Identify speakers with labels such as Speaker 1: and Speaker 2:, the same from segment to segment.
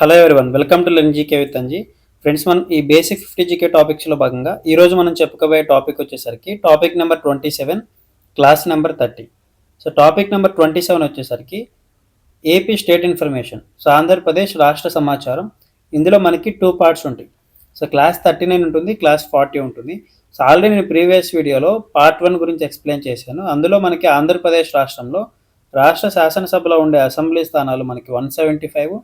Speaker 1: Hello everyone welcome to len GK with Anji. Friends మనం ఈ basic fifty GK టాపిక్స్లో భాగంగా ఈరోజు మనం చెప్పుకోబోయే టాపిక్ వచ్చేసరికి topic number twenty seven class number thirty. So topic number twenty seven వచ్చేసరికి AP state information. So Andhra Pradesh రాష్ట్ర సమాచారం. ఇందులో మనకి టూ పార్ట్స్ ఉంటాయి. సో క్లాస్ థర్టీ నైన్ ఉంటుంది క్లాస్ ఫార్టీ ఉంటుంది. సో ఆల్రెడీ నేను ప్రీవియస్ వీడియోలో పార్ట్ వన్ గురించి ఎక్స్ప్లెయిన్ చేశాను. అందులో మనకి ఆంధ్రప్రదేశ్ రాష్ట్రంలో రాష్ట్ర శాసనసభలో ఉండే అసెంబ్లీ స్థానాలు మనకి వన్ సెవెంటీ ఫైవ్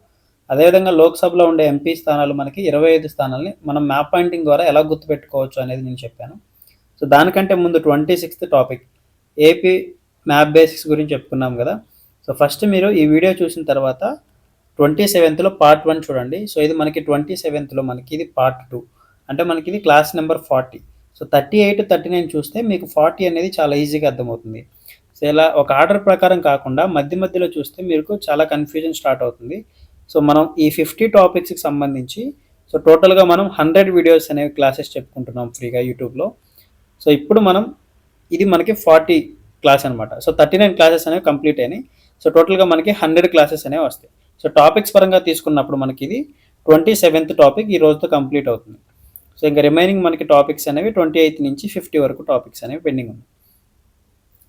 Speaker 1: అదేవిధంగా లోక్సభలో ఉండే ఎంపీ స్థానాలు మనకి ఇరవై ఐదు స్థానాలని మనం మ్యాప్ పాయింటింగ్ ద్వారా ఎలా గుర్తుపెట్టుకోవచ్చు అనేది నేను చెప్పాను. సో దానికంటే ముందు twenty sixth topic AP map basics గురించి చెప్పుకున్నాం కదా. సో ఫస్ట్ మీరు ఈ వీడియో చూసిన తర్వాత ట్వంటీ సెవెంత్లో పార్ట్ వన్ చూడండి. సో ఇది మనకి ట్వంటీ సెవెంత్లో మనకి ఇది పార్ట్ టూ. అంటే మనకి ఇది class number forty. So thirty eight thirty nine చూస్తే మీకు ఫార్టీ అనేది చాలా ఈజీగా అర్థమవుతుంది. సో ఇలా ఒక ఆర్డర్ ప్రకారం కాకుండా మధ్య మధ్యలో చూస్తే మీకు చాలా కన్ఫ్యూజన్ స్టార్ట్ అవుతుంది. సో మనం ఈ ఫిఫ్టీ టాపిక్స్కి సంబంధించి సో టోటల్గా మనం హండ్రెడ్ వీడియోస్ అనేవి క్లాసెస్ చెప్పుకుంటున్నాం ఫ్రీగా యూట్యూబ్లో సో ఇప్పుడు మనం ఇది మనకి ఫార్టీ క్లాస్ అనమాట సో థర్టీ నైన్ క్లాసెస్ అనేవి కంప్లీట్ అయినాయి. సో టోటల్గా మనకి హండ్రెడ్ క్లాసెస్ అనేవి వస్తాయి. సో టాపిక్స్ పరంగా తీసుకున్నప్పుడు మనకి ఇది ట్వంటీ సెవెంత్ టాపిక్ ఈ రోజుతో కంప్లీట్ అవుతుంది. సో ఇంకా రిమైనింగ్ మనకి టాపిక్స్ అనేవి ట్వంటీ ఎయిత్ నుంచి ఫిఫ్టీ వరకు టాపిక్స్ అనేవి పెండింగ్ ఉన్నాయి.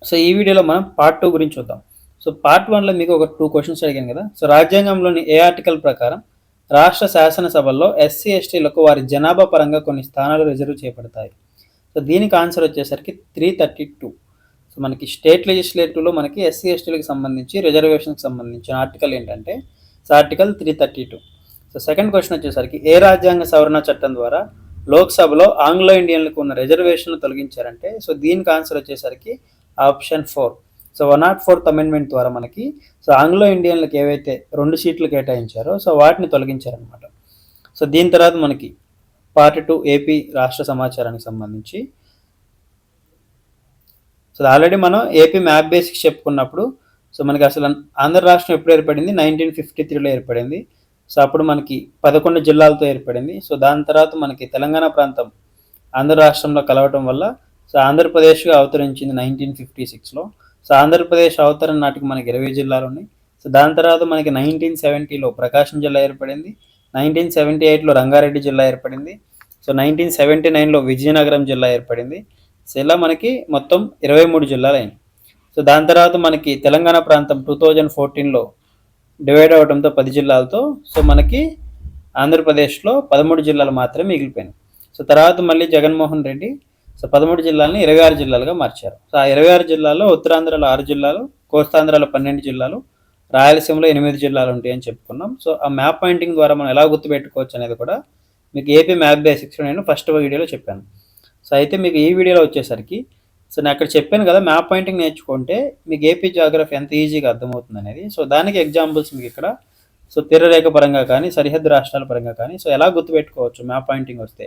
Speaker 1: సో ఈ వీడియోలో మనం పార్ట్ టూ గురించి చూద్దాం. సో పార్ట్ వన్లో మీకు ఒక టూ క్వశ్చన్స్ అడిగాను కదా. సో రాజ్యాంగంలోని ఏ ఆర్టికల్ ప్రకారం రాష్ట్ర శాసనసభల్లో ఎస్సీ ఎస్టీలకు వారి జనాభా పరంగా కొన్ని స్థానాలు రిజర్వ్ చేపడతాయి? సో దీనికి ఆన్సర్ వచ్చేసరికి త్రీ థర్టీ టూ సో మనకి స్టేట్ లెజిస్లేటివ్లో మనకి ఎస్సీ ఎస్టీలకు సంబంధించి రిజర్వేషన్కి సంబంధించిన ఆర్టికల్ ఏంటంటే so article three thirty two so second question వచ్చేసరికి ఏ రాజ్యాంగ సవరణ చట్టం ద్వారా లోక్సభలో ఆంగ్లో ఇండియన్లకు ఉన్న రిజర్వేషన్లు తొలగించారంటే? సో దీనికి ఆన్సర్ వచ్చేసరికి option four so one not fourth amendment ద్వారా మనకి సో ఆంగ్లో ఇండియన్లకు ఏవైతే రెండు సీట్లు కేటాయించారో సో వాటిని తొలగించారనమాట సో దీని తర్వాత మనకి పార్ట్ టూ ఏపీ రాష్ట్ర సమాచారానికి సంబంధించి. సో ఆల్రెడీ మనం ఏపీ మ్యాప్ బేసిక్స్ చెప్పుకున్నప్పుడు సో మనకి అసలు ఆంధ్ర రాష్ట్రం ఎప్పుడు ఏర్పడింది? నైన్టీన్ ఫిఫ్టీ త్రీలో ఏర్పడింది. సో అప్పుడు మనకి పదకొండు జిల్లాలతో ఏర్పడింది. సో దాని తర్వాత మనకి తెలంగాణ ప్రాంతం ఆంధ్ర రాష్ట్రంలో కలవటం వల్ల సో ఆంధ్రప్రదేశ్గా అవతరించింది నైన్టీన్ ఫిఫ్టీ సిక్స్లో సో ఆంధ్రప్రదేశ్ అవతరణ నాటికి మనకి ఇరవై జిల్లాలు ఉన్నాయి. సో దాని తర్వాత మనకి నైన్టీన్ సెవెంటీలో ప్రకాశం జిల్లా ఏర్పడింది. నైన్టీన్ సెవెంటీ ఎయిట్లో రంగారెడ్డి జిల్లా ఏర్పడింది. సో నైన్టీన్ సెవెంటీ నైన్లో విజయనగరం జిల్లా ఏర్పడింది. సో ఇలా మనకి మొత్తం ఇరవై మూడు జిల్లాలు అయినాయి. సో దాని తర్వాత మనకి తెలంగాణ ప్రాంతం టూ థౌజండ్ ఫోర్టీన్లో డివైడ్ అవడంతో పది జిల్లాలతో సో మనకి ఆంధ్రప్రదేశ్లో పదమూడు జిల్లాలు మాత్రమే మిగిలిపోయినాయి. సో తర్వాత మళ్ళీ జగన్మోహన్ రెడ్డి సో పదమూడు జిల్లాలని ఇరవై ఆరు జిల్లాలుగా మార్చారు. సో ఆ ఇరవై ఆరు జిల్లాల్లో ఉత్తరాంధ్రలో ఆరు జిల్లాలు కోస్తాంధ్రలో పన్నెండు జిల్లాలు రాయలసీమలో ఎనిమిది జిల్లాలు ఉంటాయని చెప్పుకున్నాం. సో ఆ మ్యాప్ పాయింటింగ్ ద్వారా మనం ఎలా గుర్తుపెట్టుకోవచ్చు అనేది కూడా మీకు ఏపీ మ్యాప్ బేసిక్స్లో నేను ఫస్ట్ వీడియోలో చెప్పాను. సో అయితే మీకు ఈ వీడియోలో వచ్చేసరికి సో నేను అక్కడ చెప్పాను కదా మ్యాప్ పాయింటింగ్ నేర్చుకుంటే మీకు ఏపీ జాగ్రఫీ ఎంత ఈజీగా అర్థమవుతుంది అనేది. సో దానికి ఎగ్జాంపుల్స్ మీకు ఇక్కడ. సో తీరరేఖ పరంగా కానీ సరిహద్దు రాష్ట్రాల పరంగా కానీ సో ఎలా గుర్తుపెట్టుకోవచ్చు మ్యాప్ పాయింటింగ్ వస్తే?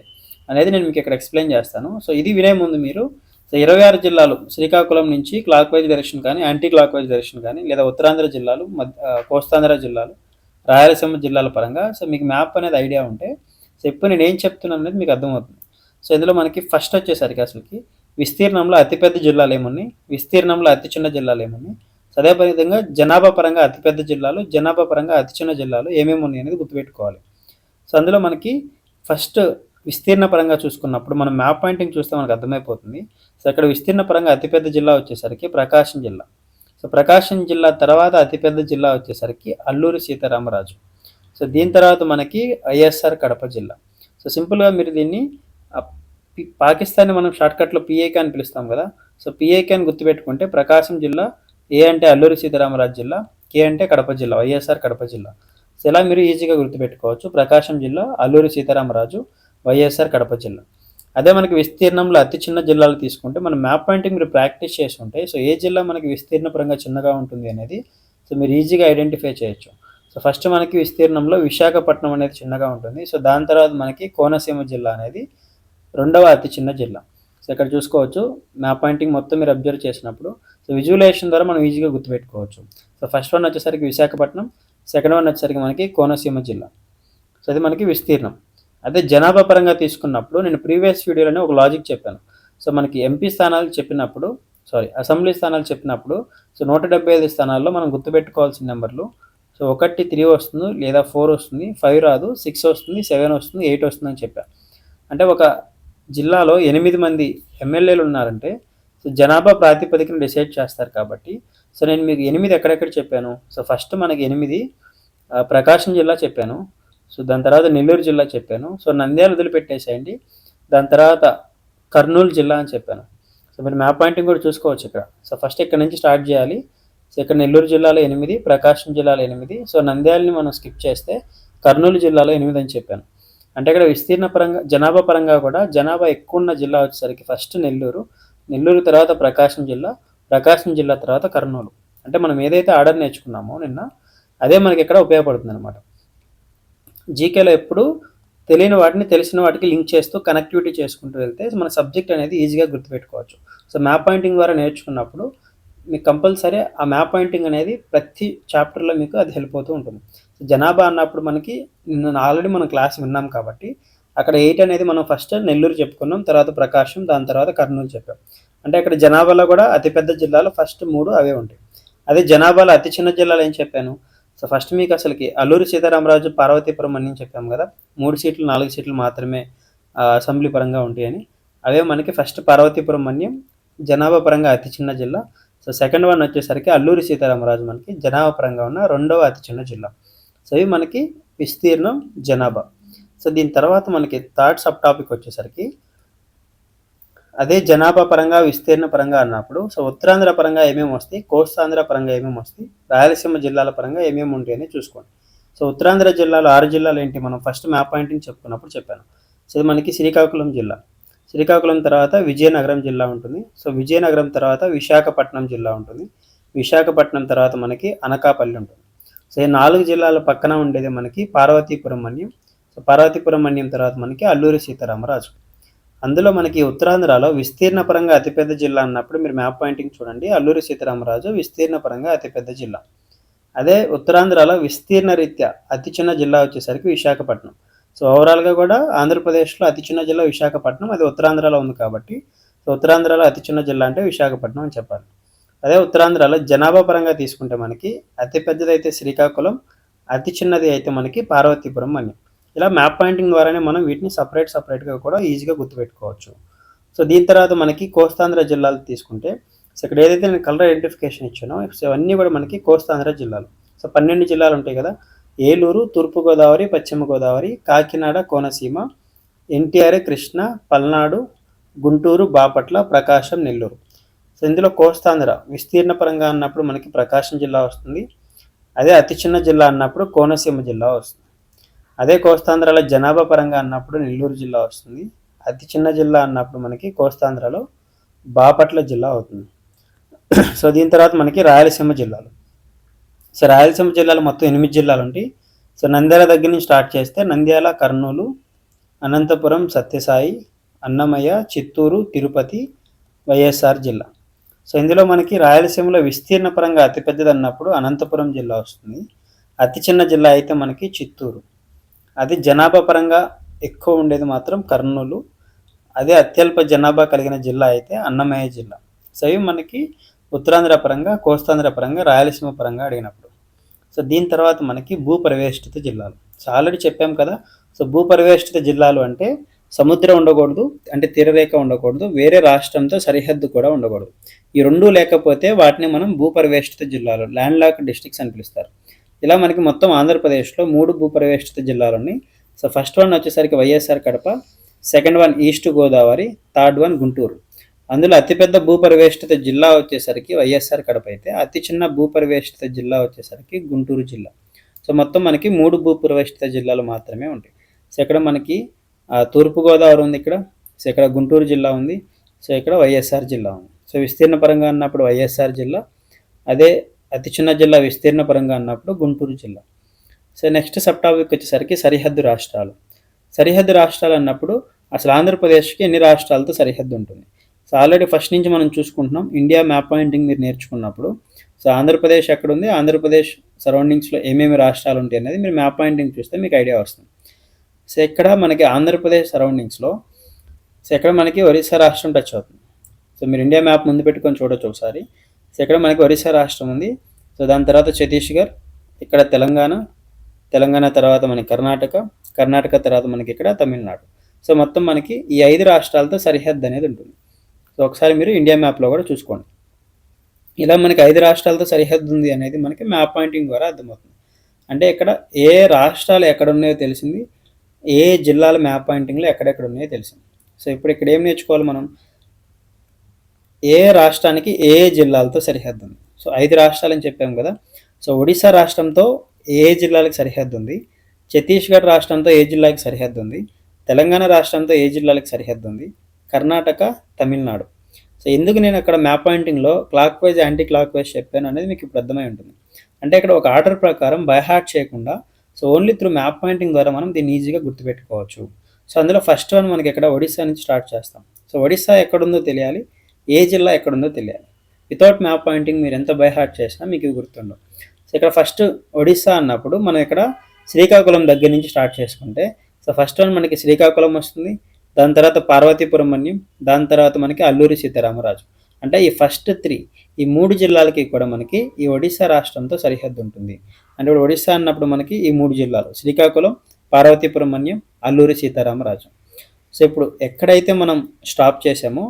Speaker 1: అనేది నేను మీకు ఇక్కడ ఎక్స్ప్లెయిన్ చేస్తాను. సో ఇది వినే ముందు మీరు. సో ఇరవై ఆరు జిల్లాలు శ్రీకాకుళం నుంచి క్లాక్ వైజ్ డైరెక్షన్ కానీ యాంటీ క్లాక్ వైజ్ డైరెక్షన్ కానీ లేదా ఉత్తరాంధ్ర జిల్లాలు మధ్య కోస్తాంధ్ర జిల్లాలు రాయలసీమ జిల్లాల పరంగా. సో మీకు మ్యాప్ అనేది ఐడియా ఉంటే సో ఇప్పుడు నేను ఏం చెప్తున్నాను అనేది మీకు అర్థమవుతుంది. సో ఇందులో మనకి ఫస్ట్ వచ్చేసరికి అసలుకి విస్తీర్ణంలో అతిపెద్ద జిల్లాలు ఏమున్నాయి? విస్తీర్ణంలో అతి చిన్న జిల్లాలు ఏమున్నాయి? సో అదే విధంగా జనాభా పరంగా అతిపెద్ద జిల్లాలు జనాభా పరంగా అతి చిన్న జిల్లాలు ఏమేమి ఉన్నాయి అనేది గుర్తుపెట్టుకోవాలి. సో అందులో మనకి ఫస్ట్ విస్తీర్ణ పరంగా చూసుకున్నప్పుడు మనం మ్యాప్ పాయింటింగ్ చూస్తే మనకు అర్థమైపోతుంది. సో అక్కడ విస్తీర్ణ పరంగా అతిపెద్ద జిల్లా వచ్చేసరికి ప్రకాశం జిల్లా. సో ప్రకాశం జిల్లా తర్వాత అతిపెద్ద జిల్లా వచ్చేసరికి అల్లూరి సీతారామరాజు. సో దీని తర్వాత మనకి ఐఎస్ఆర్ కడప జిల్లా. సో సింపుల్గా మీరు దీన్ని పాకిస్తాన్ని మనం షార్ట్కట్లో పిఏకే అని పిలుస్తాం కదా. సో పిఏకే అని గుర్తుపెట్టుకుంటే ప్రకాశం జిల్లా ఏ అంటే అల్లూరి సీతారామరాజు జిల్లా కే అంటే కడప జిల్లా వైఎస్ఆర్ కడప జిల్లా. సో ఇలా మీరు ఈజీగా గుర్తుపెట్టుకోవచ్చు. ప్రకాశం జిల్లా అల్లూరి సీతారామరాజు వైఎస్ఆర్ కడప జిల్లా. అదే మనకి విస్తీర్ణంలో అతి చిన్న జిల్లాలు తీసుకుంటే మనం మ్యాప్ పాయింటింగ్ మీరు ప్రాక్టీస్ చేసి ఉంటే సో ఏ జిల్లా మనకి విస్తీర్ణ పరంగా చిన్నగా ఉంటుంది అనేది సో మీరు ఈజీగా ఐడెంటిఫై చేయొచ్చు. సో ఫస్ట్ మనకి విస్తీర్ణంలో విశాఖపట్నం అనేది చిన్నగా ఉంటుంది. సో దాని తర్వాత మనకి కోనసీమ జిల్లా అనేది రెండవ అతి చిన్న జిల్లా. సో ఇక్కడ చూసుకోవచ్చు మ్యాప్ పాయింటింగ్ మొత్తం మీరు అబ్జర్వ్ చేసినప్పుడు సో విజువలైజేషన్ ద్వారా మనం ఈజీగా గుర్తుపెట్టుకోవచ్చు. సో ఫస్ట్ వన్ వచ్చేసరికి విశాఖపట్నం సెకండ్ వన్ వచ్చేసరికి మనకి కోనసీమ జిల్లా. సో అది మనకి విస్తీర్ణం. అదే జనాభా పరంగా తీసుకున్నప్పుడు నేను ప్రీవియస్ వీడియోలోనే ఒక లాజిక్ చెప్పాను. సో మనకి ఎంపీ స్థానాలు చెప్పినప్పుడు సారీ అసెంబ్లీ స్థానాలు చెప్పినప్పుడు సో నూట డెబ్బై ఐదు స్థానాల్లో మనం గుర్తుపెట్టుకోవాల్సిన నెంబర్లు. సో ఒకటి త్రీ వస్తుంది లేదా ఫోర్ వస్తుంది ఫైవ్ రాదు సిక్స్ వస్తుంది సెవెన్ వస్తుంది ఎయిట్ వస్తుంది అని చెప్పాను అంటే ఒక జిల్లాలో ఎనిమిది మంది ఎమ్మెల్యేలు ఉన్నారంటే సో జనాభా ప్రాతిపదికన డిసైడ్ చేస్తారు కాబట్టి సో నేను మీకు ఎనిమిది ఎక్కడెక్కడ చెప్పాను? సో ఫస్ట్ మనకి ఎనిమిది ప్రకాశం జిల్లా చెప్పాను. సో దాని తర్వాత నెల్లూరు జిల్లా చెప్పాను. సో నంద్యాల వదిలిపెట్టేసేయండి. దాని తర్వాత కర్నూలు జిల్లా అని చెప్పాను. సో మీరు మ్యాప్ పాయింటింగ్ కూడా చూసుకోవచ్చు ఇక్కడ. సో ఫస్ట్ ఇక్కడ నుంచి స్టార్ట్ చేయాలి. సో ఇక్కడ నెల్లూరు జిల్లాలో ఎనిమిది ప్రకాశం జిల్లాలో ఎనిమిది. సో నంద్యాలని మనం స్కిప్ చేస్తే కర్నూలు జిల్లాలో ఎనిమిది అని చెప్పాను. అంటే ఇక్కడ విస్తీర్ణ పరంగా జనాభా పరంగా కూడా జనాభా ఎక్కువ ఉన్న జిల్లా వచ్చేసరికి ఫస్ట్ నెల్లూరు నెల్లూరు తర్వాత ప్రకాశం జిల్లా ప్రకాశం జిల్లా తర్వాత కర్నూలు. అంటే మనం ఏదైతే ఆర్డర్ నేర్చుకున్నామో నిన్న అదే మనకి ఇక్కడ ఉపయోగపడుతుంది అనమాట జీకేలో ఎప్పుడు తెలియని వాటిని తెలిసిన వాటికి లింక్ చేస్తూ కనెక్టివిటీ చేసుకుంటూ వెళ్తే మన సబ్జెక్ట్ అనేది ఈజీగా గుర్తుపెట్టుకోవచ్చు. సో మ్యాప్ పాయింటింగ్ ద్వారా నేర్చుకున్నప్పుడు మీకు కంపల్సరీ ఆ మ్యాప్ పాయింటింగ్ అనేది ప్రతి చాప్టర్లో మీకు అది హెల్ప్ అవుతూ ఉంటుంది. సో జనాభా అన్నప్పుడు మనకి నిన్న ఆల్రెడీ మనం క్లాస్ విన్నాం కాబట్టి అక్కడ ఎయిట్ అనేది మనం ఫస్ట్ నెల్లూరు చెప్పుకున్నాం తర్వాత ప్రకాశం దాని తర్వాత కర్నూలు చెప్పాం. అంటే అక్కడ జనాభాలో కూడా అతిపెద్ద జిల్లాలో ఫస్ట్ మూడు అవే ఉంటాయి. అదే జనాభాలో అతి చిన్న జిల్లాలో ఏం చెప్పాను? సో ఫస్ట్ మీకు అసలుకి అల్లూరి సీతారామరాజు పార్వతీపురం అని చెప్పాం కదా మూడు సీట్లు నాలుగు సీట్లు మాత్రమే అసెంబ్లీ పరంగా ఉంటాయని. అవే మనకి ఫస్ట్ పార్వతీపురం మన్యం జనాభా పరంగా అతి చిన్న జిల్లా. సో సెకండ్ వన్ వచ్చేసరికి అల్లూరి సీతారామరాజు మనకి జనాభా పరంగా ఉన్న రెండవ అతి చిన్న జిల్లా. సో ఇవి మనకి విస్తీర్ణం జనాభా. సో దీని తర్వాత మనకి థర్డ్ సబ్ టాపిక్ వచ్చేసరికి అదే జనాభా పరంగా విస్తీర్ణ పరంగా అన్నప్పుడు సో ఉత్తరాంధ్ర పరంగా ఏమేమి వస్తాయి కోస్తాంధ్ర పరంగా ఏమేమి వస్తాయి రాయలసీమ జిల్లాల పరంగా ఏమేమి ఉంటాయని చూసుకోండి. సో ఉత్తరాంధ్ర జిల్లాలో ఆరు జిల్లాలు ఏంటి? మనం ఫస్ట్ మ్యాప్ పాయింటింగ్ చెప్పుకున్నప్పుడు చెప్పాను. సో మనకి శ్రీకాకుళం జిల్లా. శ్రీకాకుళం తర్వాత విజయనగరం జిల్లా ఉంటుంది. సో విజయనగరం తర్వాత విశాఖపట్నం జిల్లా ఉంటుంది. విశాఖపట్నం తర్వాత మనకి అనకాపల్లి ఉంటుంది. సో ఈ నాలుగు జిల్లాల పక్కన ఉండేది మనకి పార్వతీపురం మన్యం. సో పార్వతీపురం మన్యం తర్వాత మనకి అల్లూరి సీతారామరాజు. అందులో మనకి ఉత్తరాంధ్రలో విస్తీర్ణ పరంగా అతిపెద్ద జిల్లా అన్నప్పుడు మీరు మ్యాప్ పాయింటింగ్ చూడండి. అల్లూరి సీతారామరాజు విస్తీర్ణ పరంగా అతిపెద్ద జిల్లా. అదే ఉత్తరాంధ్రలో విస్తీర్ణ రీత్యా అతి చిన్న జిల్లా వచ్చేసరికి విశాఖపట్నం. సో ఓవరాల్గా కూడా ఆంధ్రప్రదేశ్లో అతి చిన్న జిల్లా విశాఖపట్నం అది ఉత్తరాంధ్రలో ఉంది కాబట్టి. సో ఉత్తరాంధ్రలో అతి చిన్న జిల్లా అంటే విశాఖపట్నం అని చెప్పాలి. అదే ఉత్తరాంధ్రలో జనాభా పరంగా తీసుకుంటే మనకి అతిపెద్దది అయితే శ్రీకాకుళం అతి చిన్నది అయితే మనకి పార్వతీపురం అని. ఇలా మ్యాప్ పాయింటింగ్ ద్వారానే మనం వీటిని సపరేట్ సపరేట్గా కూడా ఈజీగా గుర్తుపెట్టుకోవచ్చు. సో దీని తర్వాత మనకి కోస్తాంధ్ర జిల్లాలు తీసుకుంటే సో ఇక్కడ ఏదైతే నేను కలర్ ఐడెంటిఫికేషన్ ఇచ్చానో సో అవన్నీ కూడా మనకి కోస్తాంధ్ర జిల్లాలు. సో పన్నెండు జిల్లాలు ఉంటాయి కదా ఏలూరు తూర్పుగోదావరి పశ్చిమ గోదావరి కాకినాడ కోనసీమ ఎన్టీఆర్ కృష్ణ పల్నాడు గుంటూరు బాపట్ల ప్రకాశం నెల్లూరు. సో ఇందులో కోస్తాంధ్ర విస్తీర్ణ పరంగా అన్నప్పుడు మనకి ప్రకాశం జిల్లా వస్తుంది. అదే అతి చిన్న జిల్లా అన్నప్పుడు కోనసీమ జిల్లా వస్తుంది. అదే కోస్తాంధ్రలో జనాభా పరంగా అన్నప్పుడు నెల్లూరు జిల్లా వస్తుంది. అతి చిన్న జిల్లా అన్నప్పుడు మనకి కోస్తాంధ్రలో బాపట్ల జిల్లా అవుతుంది. సో దీని తర్వాత మనకి రాయలసీమ జిల్లాలు. సో రాయలసీమ జిల్లాలో మొత్తం ఎనిమిది జిల్లాలు ఉంటాయి. సో నంద్యాల దగ్గర నుంచి స్టార్ట్ చేస్తే నంద్యాల కర్నూలు అనంతపురం సత్యసాయి అన్నమయ్య చిత్తూరు తిరుపతి వైఎస్ఆర్ జిల్లా. సో ఇందులో మనకి రాయలసీమలో విస్తీర్ణ పరంగా అతిపెద్దది అన్నప్పుడు అనంతపురం జిల్లా వస్తుంది. అతి చిన్న జిల్లా అయితే మనకి చిత్తూరు. అది జనాభా పరంగా ఎక్కువ ఉండేది మాత్రం కర్నూలు. అదే అత్యల్ప జనాభా కలిగిన జిల్లా అయితే అన్నమయ్య జిల్లా. సో ఇవి మనకి ఉత్తరాంధ్ర పరంగా కోస్తాంధ్ర పరంగా రాయలసీమ పరంగా అడిగినప్పుడు. సో దీని తర్వాత మనకి భూపరివేష్టిత జిల్లాలు. సో ఆల్రెడీ చెప్పాం కదా సో భూపరివేష్టిత జిల్లాలు అంటే సముద్రం ఉండకూడదు అంటే తీరరేఖ ఉండకూడదు వేరే రాష్ట్రంతో సరిహద్దు కూడా ఉండకూడదు. ఈ రెండు లేకపోతే వాటిని మనం భూపరివేష్టిత జిల్లాలు ల్యాండ్ లాక్ డిస్ట్రిక్ట్స్ అని పిలుస్తారు. ఇలా మనకి మొత్తం ఆంధ్రప్రదేశ్లో మూడు భూప్రవేశిత జిల్లాలు ఉన్నాయి. సో ఫస్ట్ వన్ వచ్చేసరికి YSR Kadapa second one east Godavari third one Guntur. అందులో అతిపెద్ద భూపరివేష్టిత జిల్లా వచ్చేసరికి వైఎస్ఆర్ కడప అయితే అతి చిన్న భూపరివేష్టిత జిల్లా వచ్చేసరికి గుంటూరు జిల్లా. సో మొత్తం మనకి మూడు భూపరివేష్టిత జిల్లాలు మాత్రమే ఉంటాయి. సో ఇక్కడ మనకి తూర్పుగోదావరి ఉంది ఇక్కడ సో ఇక్కడ గుంటూరు జిల్లా ఉంది సో ఇక్కడ వైఎస్ఆర్ జిల్లా ఉంది. సో విస్తీర్ణ పరంగా అన్నప్పుడు వైఎస్ఆర్ జిల్లా అదే అతి చిన్న జిల్లా విస్తీర్ణ పరంగా అన్నప్పుడు గుంటూరు జిల్లా. సో నెక్స్ట్ సబ్ టాపిక్ వచ్చేసరికి సరిహద్దు రాష్ట్రాలు. సరిహద్దు రాష్ట్రాలు అన్నప్పుడు అసలు ఆంధ్రప్రదేశ్కి ఎన్ని రాష్ట్రాలతో సరిహద్దు ఉంటుంది? సో ఆల్రెడీ ఫస్ట్ నుంచి మనం చూసుకుంటున్నాం ఇండియా మ్యాప్ పాయింటింగ్ మీరు నేర్చుకున్నప్పుడు. సో ఆంధ్రప్రదేశ్ ఎక్కడ ఉంది ఆంధ్రప్రదేశ్ సరౌండింగ్స్లో ఏమేమి రాష్ట్రాలు ఉంటాయి అనేది మీరు మ్యాప్ పాయింటింగ్ చూస్తే మీకు ఐడియా వస్తుంది. సో ఇక్కడ మనకి ఆంధ్రప్రదేశ్ సరౌండింగ్స్లో సో ఇక్కడ మనకి ఒరిస్సా రాష్ట్రం టచ్ అవుతుంది. సో మీరు ఇండియా మ్యాప్ ముందు పెట్టుకొని చూడొచ్చు ఒకసారి. సో ఇక్కడ మనకి ఒరిస్సా రాష్ట్రం ఉంది. సో దాని తర్వాత ఛత్తీస్గఢ్ ఇక్కడ తెలంగాణ తెలంగాణ తర్వాత మనకి కర్ణాటక కర్ణాటక తర్వాత మనకి ఇక్కడ తమిళనాడు. సో మొత్తం మనకి ఈ ఐదు రాష్ట్రాలతో సరిహద్దు అనేది ఉంటుంది. సో ఒకసారి మీరు ఇండియా మ్యాప్లో కూడా చూసుకోండి. ఇలా మనకి ఐదు రాష్ట్రాలతో సరిహద్దు ఉంది అనేది మనకి మ్యాప్ పాయింటింగ్ ద్వారా అర్థమవుతుంది. అంటే ఇక్కడ ఏ రాష్ట్రాలు ఎక్కడ ఉన్నాయో తెలిసింది ఏ జిల్లాల మ్యాప్ పాయింటింగ్లో ఎక్కడెక్కడ ఉన్నాయో తెలిసింది. సో ఇప్పుడు ఇక్కడ ఏం నేర్చుకోవాలి మనం? ఏ రాష్ట్రానికి ఏ జిల్లాలతో సరిహద్దు ఉంది సో ఐదు రాష్ట్రాలు అని చెప్పాము కదా. సో ఒడిశా రాష్ట్రంతో ఏ జిల్లాలకు సరిహద్దు ఉంది ఛత్తీస్గఢ్ రాష్ట్రంతో ఏ జిల్లాకి సరిహద్దు ఉంది తెలంగాణ రాష్ట్రంతో ఏ జిల్లాలకు సరిహద్దు ఉంది కర్ణాటక తమిళనాడు. సో ఎందుకు నేను అక్కడ మ్యాప్ పాయింటింగ్లో clockwise anticlockwise చెప్పాను అనేది మీకు ఇప్పుడు అర్థమై ఉంటుంది. అంటే ఇక్కడ ఒక ఆర్డర్ ప్రకారం బై హార్ట్ చేయకుండా so only through map pointing ద్వారా మనం దీన్ని ఈజీగా గుర్తుపెట్టుకోవచ్చు. సో అందులో ఫస్ట్ వన్ మనకి ఇక్కడ ఒడిశా నుంచి స్టార్ట్ చేస్తాం. సో ఒడిశా ఎక్కడుందో తెలియాలి. ఏ జిల్లా ఎక్కడుందో తెలియాలి. వితౌట్ మ్యాప్ పాయింటింగ్ మీరు ఎంత బైహార్ట్ చేసినా మీకు ఇవి గుర్తుండవు. సో ఇక్కడ ఫస్ట్ ఒడిస్సా అన్నప్పుడు మనం ఇక్కడ శ్రీకాకుళం దగ్గర నుంచి స్టార్ట్ చేసుకుంటే సో ఫస్ట్ వన్ మనకి శ్రీకాకుళం వస్తుంది దాని తర్వాత పార్వతీపురం మన్యం దాని తర్వాత మనకి అల్లూరి సీతారామరాజు. అంటే ఈ ఫస్ట్ త్రీ ఈ మూడు జిల్లాలకి కూడా మనకి ఈ ఒడిశా రాష్ట్రంతో సరిహద్దు ఉంటుంది. అంటే ఇప్పుడు ఒడిశా అన్నప్పుడు మనకి ఈ మూడు జిల్లాలు శ్రీకాకుళం పార్వతీపురం మన్యం అల్లూరి సీతారామరాజు. సో ఇప్పుడు ఎక్కడైతే మనం స్టాప్ చేసామో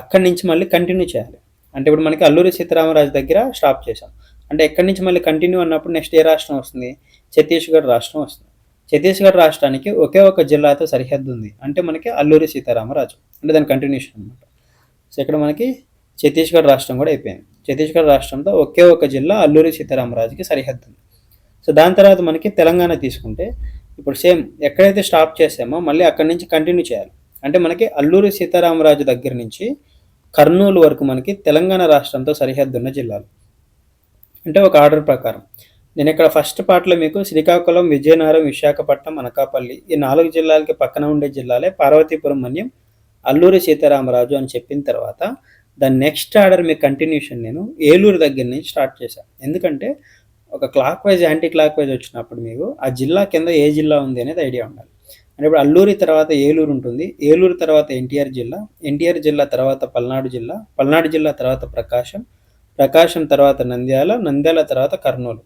Speaker 1: అక్కడి నుంచి మళ్ళీ కంటిన్యూ చేయాలి. అంటే ఇప్పుడు మనకి అల్లూరి సీతారామరాజు దగ్గర స్టాప్ చేసాం అంటే ఎక్కడి నుంచి మళ్ళీ కంటిన్యూ అన్నప్పుడు నెక్స్ట్ ఏ రాష్ట్రం వస్తుంది? ఛత్తీస్గఢ్ రాష్ట్రం వస్తుంది. ఛత్తీస్గఢ్ రాష్ట్రానికి ఒకే ఒక జిల్లాతో సరిహద్దు ఉంది. అంటే మనకి అల్లూరి సీతారామరాజు. అంటే దాని కంటిన్యూషన్ అనమాట సో ఇక్కడ మనకి ఛత్తీస్గఢ్ రాష్ట్రం కూడా అయిపోయింది. ఛత్తీస్గఢ్ రాష్ట్రంతో ఒకే ఒక జిల్లా అల్లూరి సీతారామరాజుకి సరిహద్దు ఉంది. సో దాని తర్వాత మనకి తెలంగాణ తీసుకుంటే ఇప్పుడు సేమ్ ఎక్కడైతే స్టాప్ చేసామో మళ్ళీ అక్కడి నుంచి కంటిన్యూ చేయాలి. అంటే మనకి అల్లూరి సీతారామరాజు దగ్గర నుంచి కర్నూలు వరకు మనకి తెలంగాణ రాష్ట్రంతో సరిహద్దున్న జిల్లాలు. అంటే ఒక ఆర్డర్ ప్రకారం. నేను ఇక్కడ ఫస్ట్ పార్ట్లో మీకు శ్రీకాకుళం విజయనగరం విశాఖపట్నం అనకాపల్లి ఈ నాలుగు జిల్లాలకి పక్కన ఉండే జిల్లాలే పార్వతీపురం మన్యం అల్లూరి సీతారామరాజు అని చెప్పిన తర్వాత దాని నెక్స్ట్ ఆర్డర్ మీ కంటిన్యూషన్ నేను ఏలూరు దగ్గర నుంచి స్టార్ట్ చేశాను ఎందుకంటే ఒక clockwise anticlockwise వచ్చినప్పుడు మీకు ఆ జిల్లా కింద ఏ జిల్లా ఉంది అనేది ఐడియా ఉండాలి. అంటే ఇప్పుడు అల్లూరి తర్వాత ఏలూరు ఉంటుంది. ఏలూరు తర్వాత ఎన్టీఆర్ జిల్లా ఎన్టీఆర్ జిల్లా తర్వాత పల్నాడు జిల్లా పల్నాడు జిల్లా తర్వాత ప్రకాశం ప్రకాశం తర్వాత నంద్యాల నంద్యాల తర్వాత కర్నూలు.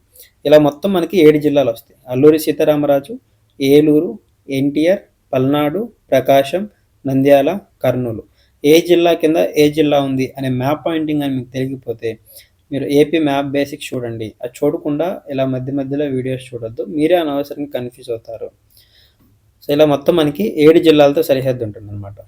Speaker 1: ఇలా మొత్తం మనకి ఏడు జిల్లాలు వస్తాయి. అల్లూరి సీతారామరాజు ఏలూరు ఎన్టీఆర్ పల్నాడు ప్రకాశం నంద్యాల కర్నూలు. ఏ జిల్లా కింద ఏ జిల్లా ఉంది అనే మ్యాప్ పాయింటింగ్ అని మీకు తెలియకపోతే మీరు ఏపీ మ్యాప్ బేసిక్స్ చూడండి. అది చూడకుండా ఇలా మధ్య మధ్యలో వీడియోస్ చూడొద్దు. మీరే అనవసరంగా కన్ఫ్యూజ్ అవుతారు. ఇలా మొత్తం మనకి ఏడు జిల్లాలతో సరిహద్దు ఉంటుంది అనమాట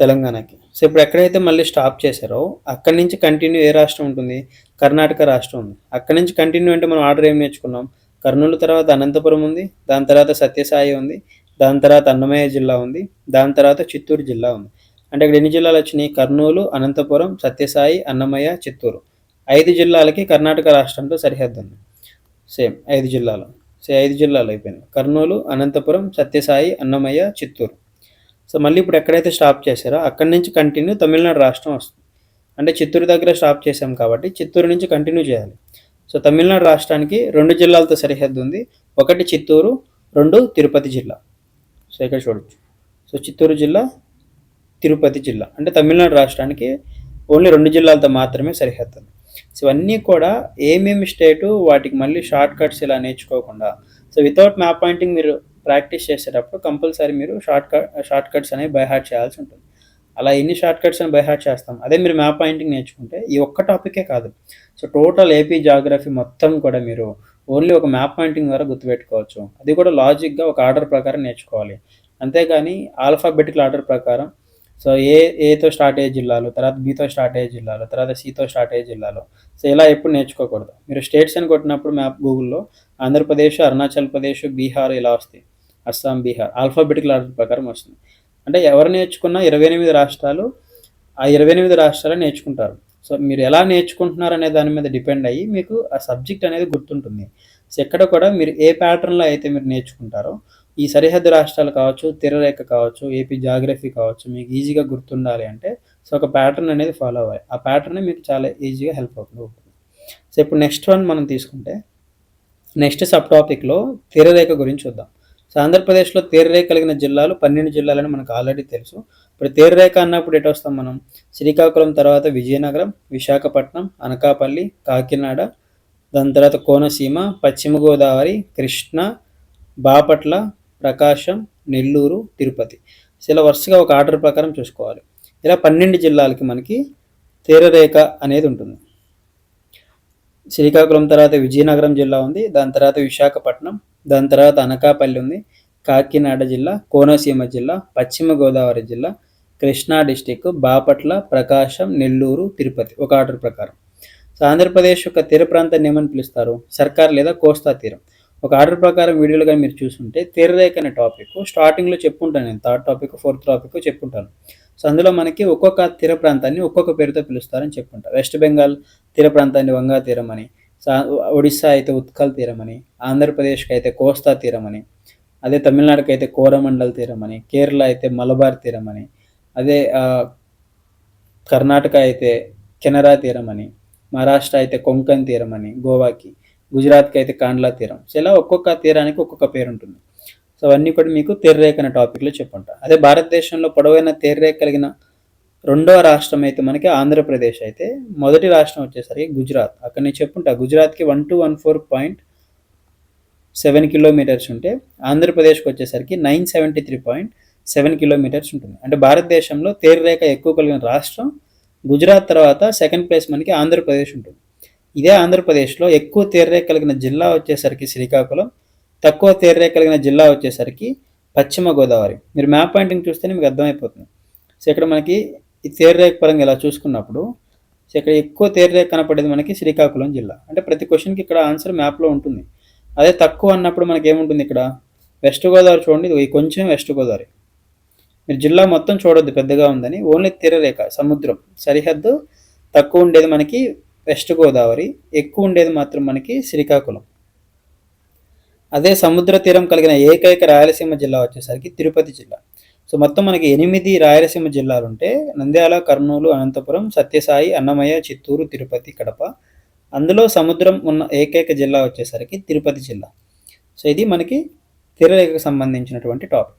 Speaker 1: తెలంగాణకి. సో ఇప్పుడు ఎక్కడైతే మళ్ళీ స్టాప్ చేశారో అక్కడి నుంచి కంటిన్యూ ఏ రాష్ట్రం ఉంటుంది? కర్ణాటక రాష్ట్రం ఉంది. అక్కడి నుంచి కంటిన్యూ అంటే మనం ఆర్డర్ ఏం నేర్చుకున్నాం? కర్నూలు తర్వాత అనంతపురం ఉంది దాని తర్వాత సత్యసాయి ఉంది దాని తర్వాత అన్నమయ్య జిల్లా ఉంది దాని తర్వాత చిత్తూరు జిల్లా ఉంది. అంటే ఇక్కడ ఎన్ని జిల్లాలు వచ్చినాయి? కర్నూలు అనంతపురం సత్యసాయి అన్నమయ్య చిత్తూరు. ఐదు జిల్లాలకి కర్ణాటక రాష్ట్రంతో సరిహద్దు ఉంది. సేమ్ ఐదు జిల్లాలు. ఐదు జిల్లాలు అయిపోయింది కర్నూలు అనంతపురం సత్యసాయి అన్నమయ్య చిత్తూరు. సో మళ్ళీ ఇప్పుడు ఎక్కడైతే స్టాప్ చేశారో అక్కడి నుంచి కంటిన్యూ తమిళనాడు రాష్ట్రం వస్తుంది. అంటే చిత్తూరు దగ్గర స్టాప్ చేసాం కాబట్టి చిత్తూరు నుంచి కంటిన్యూ చేయాలి. సో తమిళనాడు రాష్ట్రానికి రెండు జిల్లాలతో సరిహద్దు ఉంది. ఒకటి చిత్తూరు రెండు తిరుపతి జిల్లా. సో ఇక్కడ చూడొచ్చు. సో చిత్తూరు జిల్లా తిరుపతి జిల్లా. అంటే తమిళనాడు రాష్ట్రానికి ఓన్లీ రెండు జిల్లాలతో మాత్రమే సరిహద్దు ఉంది. సో ఇవన్నీ కూడా ఏమేమి స్టేటు వాటికి మళ్ళీ షార్ట్ కట్స్ ఇలా నేర్చుకోకుండా. సో వితౌట్ మ్యాప్ పాయింటింగ్ మీరు ప్రాక్టీస్ చేసేటప్పుడు కంపల్సరీ మీరు షార్ట్ కట్ షార్ట్ కట్స్ అనేవి బైహార్ట్ చేయాల్సి ఉంటుంది. అలా ఎన్ని షార్ట్ కట్స్ అని బైహార్ట్ చేస్తాం? అదే మీరు మ్యాప్ పాయింటింగ్ నేర్చుకుంటే ఈ ఒక్క టాపికే కాదు. సో టోటల్ ఏపీ జాగ్రఫీ మొత్తం కూడా మీరు ఓన్లీ ఒక మ్యాప్ పాయింటింగ్ ద్వారా గుర్తుపెట్టుకోవచ్చు. అది కూడా లాజిక్గా ఒక ఆర్డర్ ప్రకారం నేర్చుకోవాలి. అంతేగాని ఆల్ఫాబెటికల్ ఆర్డర్ ప్రకారం సో ఏ ఏతో స్టార్ట్ అయ్యే జిల్లాలు తర్వాత బీతో స్టార్ట్ అయ్యే జిల్లాలు తర్వాత సితో స్టార్ట్ అయ్యే జిల్లాలు. సో ఇలా ఎప్పుడు నేర్చుకోకూడదు. మీరు స్టేట్స్ అని కొట్టినప్పుడు మ్యాప్ గూగుల్లో ఆంధ్రప్రదేశ్ అరుణాచల్ ప్రదేశ్ బీహార్ ఇలా వస్తాయి. అస్సాం బీహార్. ఆల్ఫాబెటికల్ ఆర్డర్ ప్రకారం వస్తుంది. అంటే ఎవరు నేర్చుకున్నా ఇరవై ఎనిమిది రాష్ట్రాలు ఆ ఇరవై ఎనిమిది రాష్ట్రాలు నేర్చుకుంటారు. సో మీరు ఎలా నేర్చుకుంటున్నారు అనే దాని మీద డిపెండ్ అయ్యి మీకు ఆ సబ్జెక్ట్ అనేది గుర్తుంటుంది. సో ఎక్కడ కూడా మీరు ఏ ప్యాటర్న్లో అయితే మీరు నేర్చుకుంటారో ఈ సరిహద్దు రాష్ట్రాలు కావచ్చు తెరరేఖ కావచ్చు ఏపీ జాగ్రఫీ కావచ్చు మీకు ఈజీగా గుర్తుండాలి అంటే సో ఒక ప్యాటర్న్ అనేది ఫాలో అవ్వాలి. ఆ ప్యాటర్న్ మీకు చాలా ఈజీగా హెల్ప్ అవుతుంది. సో ఇప్పుడు నెక్స్ట్ వన్ మనం తీసుకుంటే నెక్స్ట్ సబ్ టాపిక్లో తీరరేఖ గురించి చూద్దాం. సో ఆంధ్రప్రదేశ్లో తీరరేఖ కలిగిన జిల్లాలు పన్నెండు జిల్లాలని మనకు ఆల్రెడీ తెలుసు. ఇప్పుడు తీరరేఖ అన్నప్పుడు ఎటు వస్తాం మనం? శ్రీకాకుళం తర్వాత విజయనగరం విశాఖపట్నం అనకాపల్లి కాకినాడ దాని తర్వాత కోనసీమ పశ్చిమ గోదావరి కృష్ణ బాపట్ల ప్రకాశం నెల్లూరు తిరుపతి. ఇలా వరుసగా ఒక ఆర్డర్ ప్రకారం చూసుకోవాలి. ఇలా పన్నెండు జిల్లాలకి మనకి తీరరేఖ అనేది ఉంటుంది. శ్రీకాకుళం తర్వాత విజయనగరం జిల్లా ఉంది. దాని తర్వాత విశాఖపట్నం దాని తర్వాత అనకాపల్లి ఉంది. కాకినాడ జిల్లా కోనసీమ జిల్లా పశ్చిమ గోదావరి జిల్లా కృష్ణా డిస్టిక్ బాపట్ల ప్రకాశం నెల్లూరు తిరుపతి. ఒక ఆర్డర్ ప్రకారం. సో ఆంధ్రప్రదేశ్ యొక్క తీర ప్రాంతాన్ని ఏమని పిలుస్తారు? సర్కార్ లేదా కోస్తా తీరం. ఒక ఆర్డర్ ప్రకారం వీడియోలుగా మీరు చూసుంటే తెర్రేక్ అనే టాపిక్. స్టార్టింగ్లో చెప్పుంటాను నేను. థర్డ్ టాపిక్ ఫోర్త్ టాపిక్ చెప్పుంటాను. సో అందులో మనకి ఒక్కొక్క తీర ప్రాంతాన్ని ఒక్కొక్క పేరుతో పిలుస్తారని చెప్పుంటారు. వెస్ట్ బెంగాల్ తీర ప్రాంతాన్ని వంగా తీరం అని ఒడిస్సా అయితే ఉత్కల్ తీరం అని ఆంధ్రప్రదేశ్కి అయితే కోస్తా తీరం అని అదే తమిళనాడుకి అయితే కోరమండల్ తీరం అని కేరళ అయితే మలబార్ తీరం అని అదే కర్ణాటక అయితే కెనరా తీరం అని మహారాష్ట్ర అయితే కొంకన్ తీరం అని గోవాకి గుజరాత్కి అయితే కాండ్లా తీరం. సో ఇలా ఒక్కొక్క తీరానికి ఒక్కొక్క పేరు ఉంటుంది సో అవన్నీ కూడా మీకు తీర్రేఖ అనే టాపిక్లో చెప్పుంటా. అదే భారతదేశంలో పొడవైన తీర్రేఖ కలిగిన రెండవ రాష్ట్రం అయితే మనకి ఆంధ్రప్రదేశ్ అయితే మొదటి రాష్ట్రం వచ్చేసరికి గుజరాత్. అక్కడ నేను చెప్పుంటా గుజరాత్కి one two one four point seven kilometres ఉంటే ఆంధ్రప్రదేశ్కి వచ్చేసరికి nine seventy three point seven kilometres ఉంటుంది. అంటే భారతదేశంలో తేరురేఖ ఎక్కువ కలిగిన రాష్ట్రం గుజరాత్ తర్వాత సెకండ్ ప్లేస్ మనకి ఆంధ్రప్రదేశ్ ఉంటుంది. ఇదే ఆంధ్రప్రదేశ్లో ఎక్కువ తీరరేఖ కలిగిన జిల్లా వచ్చేసరికి శ్రీకాకుళం తక్కువ తీరరేఖ కలిగిన జిల్లా వచ్చేసరికి పశ్చిమ గోదావరి. మీరు మ్యాప్ పాయింటింగ్ చూస్తేనే మీకు అర్థమైపోతుంది. సో ఇక్కడ మనకి ఈ తీరరేఖ పరంగా ఇలా చూసుకున్నప్పుడు సో ఇక్కడ ఎక్కువ తీరరేఖ కనపడేది మనకి శ్రీకాకుళం జిల్లా. అంటే ప్రతి క్వశ్చన్కి ఇక్కడ ఆన్సర్ మ్యాప్లో ఉంటుంది. అదే తక్కువ అన్నప్పుడు మనకి ఏముంటుంది ఇక్కడ? వెస్ట్ గోదావరి చూడండి. ఇది కొంచెం వెస్ట్ గోదావరి. మీరు జిల్లా మొత్తం చూడొద్దు పెద్దగా ఉందని. ఓన్లీ తీరరేఖ సముద్రం సరిహద్దు తక్కువ ఉండేది మనకి వెస్ట్ గోదావరి ఎక్కువ ఉండేది మాత్రం మనకి శ్రీకాకుళం. అదే సముద్ర తీరం కలిగిన ఏకైక రాయలసీమ జిల్లా వచ్చేసరికి తిరుపతి జిల్లా. సో మొత్తం మనకి ఎనిమిది రాయలసీమ జిల్లాలు ఉంటే నంద్యాల కర్నూలు అనంతపురం సత్యసాయి అన్నమయ్య చిత్తూరు తిరుపతి కడప. అందులో సముద్రం ఉన్న ఏకైక జిల్లా వచ్చేసరికి తిరుపతి జిల్లా. సో ఇది మనకి తీరరేఖకు సంబంధించినటువంటి టాపిక్.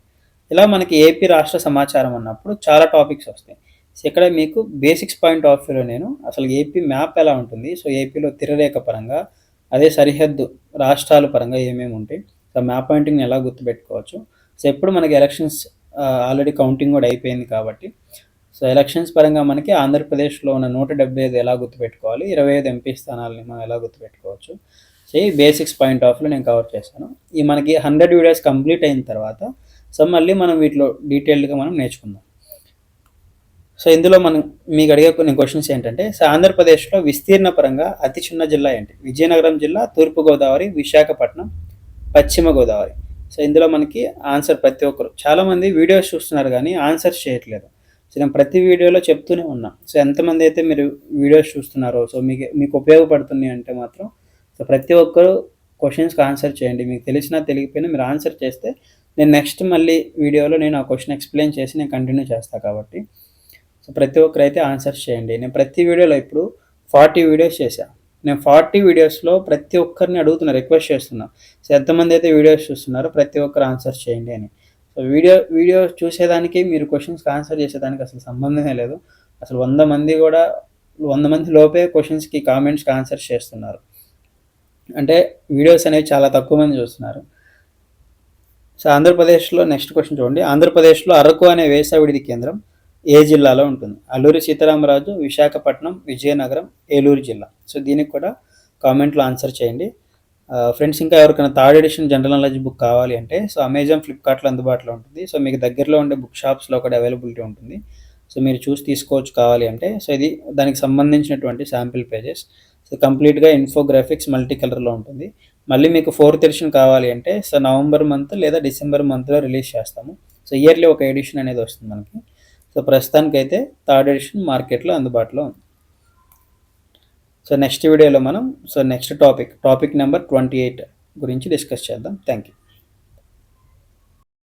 Speaker 1: ఇలా మనకి ఏపీ రాష్ట్ర సమాచారం అన్నప్పుడు చాలా టాపిక్స్ వస్తాయి. సో ఇక్కడ మీకు బేసిక్స్ పాయింట్ ఆఫ్ వ్యూలో నేను అసలు ఏపీ మ్యాప్ ఎలా ఉంటుంది? సో ఏపీలో తిరరేఖ పరంగా అదే సరిహద్దు రాష్ట్రాల పరంగా ఏమేమి ఉంటాయి? సో మ్యాప్ పాయింటింగ్ని ఎలా గుర్తుపెట్టుకోవచ్చు? సో ఎప్పుడు మనకి ఎలక్షన్స్ ఆల్రెడీ కౌంటింగ్ కూడా అయిపోయింది కాబట్టి సో ఎలక్షన్స్ పరంగా మనకి ఆంధ్రప్రదేశ్లో ఉన్న నూట డెబ్బై ఐదు ఎలా గుర్తుపెట్టుకోవాలి? ఇరవై ఐదు ఎంపీ స్థానాలని మనం ఎలా గుర్తుపెట్టుకోవచ్చు? సో ఈ బేసిక్స్ పాయింట్ ఆఫ్లో నేను కవర్ చేశాను. ఈ మనకి హండ్రెడ్ వీడియోస్ కంప్లీట్ అయిన తర్వాత సో మళ్ళీ మనం వీటిలో డీటెయిల్డ్గా మనం నేర్చుకుందాం. సో ఇందులో మనం మీకు అడిగే కొన్ని క్వశ్చన్స్ ఏంటంటే సో ఆంధ్రప్రదేశ్లో విస్తీర్ణ పరంగా అతి చిన్న జిల్లా ఏంటి? విజయనగరం జిల్లా తూర్పుగోదావరి విశాఖపట్నం పశ్చిమ గోదావరి సో ఇందులో మనకి ఆన్సర్ ప్రతి ఒక్కరు. చాలామంది వీడియోస్ చూస్తున్నారు కానీ ఆన్సర్స్ చేయట్లేదు. సో నేను ప్రతి వీడియోలో చెప్తూనే ఉన్నా. సో ఎంతమంది అయితే మీరు వీడియోస్ చూస్తున్నారో సో మీకు మీకు ఉపయోగపడుతున్నాయి అంటే మాత్రం సో ప్రతి ఒక్కరు క్వశ్చన్స్కి ఆన్సర్ చేయండి. మీకు తెలిసినా తెలియకపోయినా మీరు ఆన్సర్ చేస్తే నేను నెక్స్ట్ మళ్ళీ వీడియోలో నేను ఆ క్వశ్చన్ ఎక్స్ప్లెయిన్ చేసి నేను కంటిన్యూ చేస్తాను కాబట్టి. సో ప్రతి ఒక్కరు అయితే ఆన్సర్స్ చేయండి. నేను ప్రతి వీడియోలో ఇప్పుడు ఫార్టీ వీడియోస్ చేశాను నేను ఫార్టీ వీడియోస్లో ప్రతి ఒక్కరిని అడుగుతున్నా రిక్వెస్ట్ చేస్తున్నా. సో ఎంతమంది అయితే వీడియోస్ చూస్తున్నారో ప్రతి ఒక్కరు ఆన్సర్స్ చేయండి అని. సో వీడియో వీడియో చూసేదానికి మీరు క్వశ్చన్స్కి ఆన్సర్ చేసేదానికి అసలు సంబంధమే లేదు. అసలు వంద మంది కూడా వంద మంది లోపే క్వశ్చన్స్కి కామెంట్స్కి ఆన్సర్స్ చేస్తున్నారు. అంటే వీడియోస్ అనేవి చాలా తక్కువ మంది చూస్తున్నారు. సో ఆంధ్రప్రదేశ్లో నెక్స్ట్ క్వశ్చన్ చూడండి. ఆంధ్రప్రదేశ్లో అరకు అనే వేసవిడిది కేంద్రం. ఏ జిల్లాలో ఉంటుంది? అల్లూరి సీతారామరాజు విశాఖపట్నం విజయనగరం ఏలూరు జిల్లా. సో దీనికి కూడా కామెంట్లో ఆన్సర్ చేయండి. ఫ్రెండ్స్ ఇంకా ఎవరికైనా third edition general knowledge book కావాలి అంటే సో అమెజాన్ ఫ్లిప్కార్ట్లో అందుబాటులో ఉంటుంది. సో మీకు దగ్గరలో ఉండే బుక్ షాప్స్లో కూడా అవైలబిలిటీ ఉంటుంది. సో మీరు చూసి తీసుకోవచ్చు కావాలి అంటే. సో ఇది దానికి సంబంధించినటువంటి శాంపిల్ పేజెస్. సో కంప్లీట్గా ఇన్ఫోగ్రాఫిక్స్ మల్టీ కలర్లో ఉంటుంది. మళ్ళీ మీకు ఫోర్త్ ఎడిషన్ కావాలి అంటే సో నవంబర్ మంత్ లేదా డిసెంబర్ మంత్లో రిలీజ్ చేస్తాము. సో ఇయర్లీ ఒక ఎడిషన్ అనేది వస్తుంది మనకి. సో ప్రస్తుతానికైతే థర్డ్ ఎడిషన్ మార్కెట్లో అందుబాటులో ఉంది. సో నెక్స్ట్ వీడియోలో మనం so next topic topic number twenty eight గురించి డిస్కస్ చేద్దాం. Thank you.